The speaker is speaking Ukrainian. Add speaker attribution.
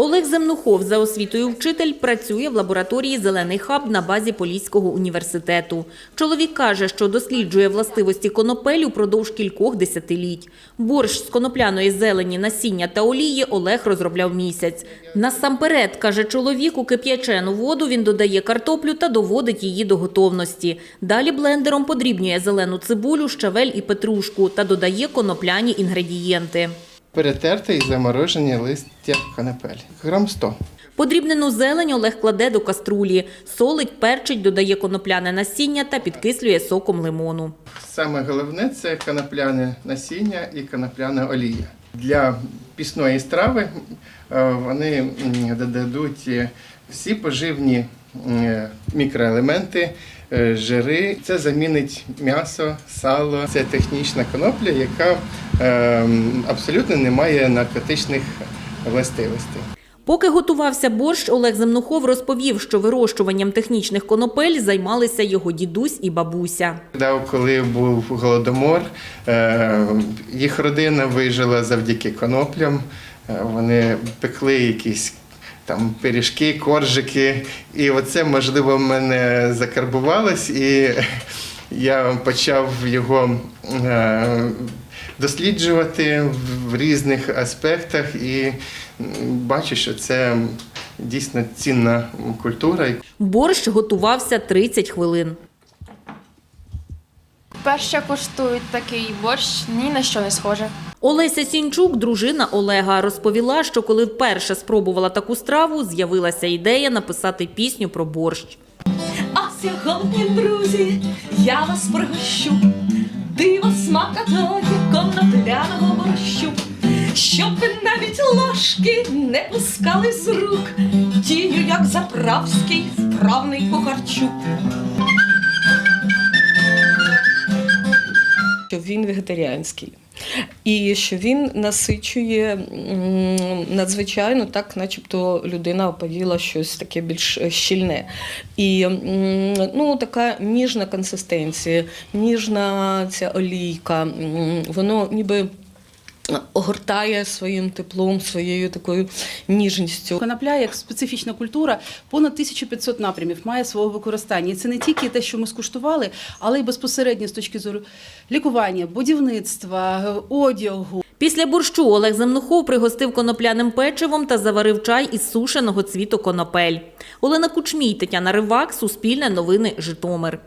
Speaker 1: Олег Земнухов за освітою вчитель працює в лабораторії Зелений хаб на базі Поліського університету. Чоловік каже, що досліджує властивості конопель упродовж кількох десятиліть. Борщ з конопляної зелені, насіння та олії Олег розробляв місяць. Насамперед, каже чоловік, у кип'ячену воду він додає картоплю та доводить її до готовності. Далі блендером подрібнює зелену цибулю, щавель і петрушку та додає конопляні інгредієнти.
Speaker 2: Перетерте і заморожені листя конопель. Грам 100.
Speaker 1: Подрібнену зелень Олег кладе до каструлі, солить, перчить, додає конопляне насіння та підкислює соком лимону.
Speaker 2: Саме головне це конопляне насіння і конопляна олія. Для пісної страви е, вони додадуть е, всі поживні мікроелементи, е, жири. Це замінить м'ясо, сало. Це технічна конопля, яка е, абсолютно не має наркотичних властивостей.
Speaker 1: Поки готувався борщ, Олег Земнухов розповів, що вирощуванням технічних конопель займалися його дідусь і бабуся.
Speaker 2: Коли був голодомор, е, їх родина вижила завдяки коноплям. Е, Вони пекли якісь там пиріжки, коржики. І оце, можливо, в мене закарбувалось, і я почав його е, досліджувати в різних аспектах і бачу, що це дійсно цінна культура.
Speaker 1: Борщ готувався 30 хвилин.
Speaker 3: Вперше куштують такий борщ, ні на що не схоже.
Speaker 1: Олеся Сінчук, дружина Олега, розповіла, що коли вперше спробувала таку страву, з'явилася ідея написати пісню про борщ.
Speaker 4: А сьогодні, друзі, я вас пригощу диво смакотою конопляного борщу, щоб ви навіть ложки не пускали з рук, тію, як заправський вправний кухарчук.
Speaker 5: що він вегетаріанський. І що він насичує надзвичайно так, начебто людина оповіла щось таке більш щільне. І ну, така ніжна консистенція, ніжна ця олійка, воно ніби огортає своїм теплом, своєю такою ніжністю.
Speaker 6: Конопля як специфічна культура понад 1500 напрямів має свого використання. І це не тільки те, що ми скуштували, але й безпосередньо з точки зору лікування, будівництва, одягу.
Speaker 1: Після борщу Олег Земнухов пригостив конопляним печивом та заварив чай із сушеного цвіту конопель. Олена Кучмій, Тетяна Ривак, Суспільне новини, Житомир.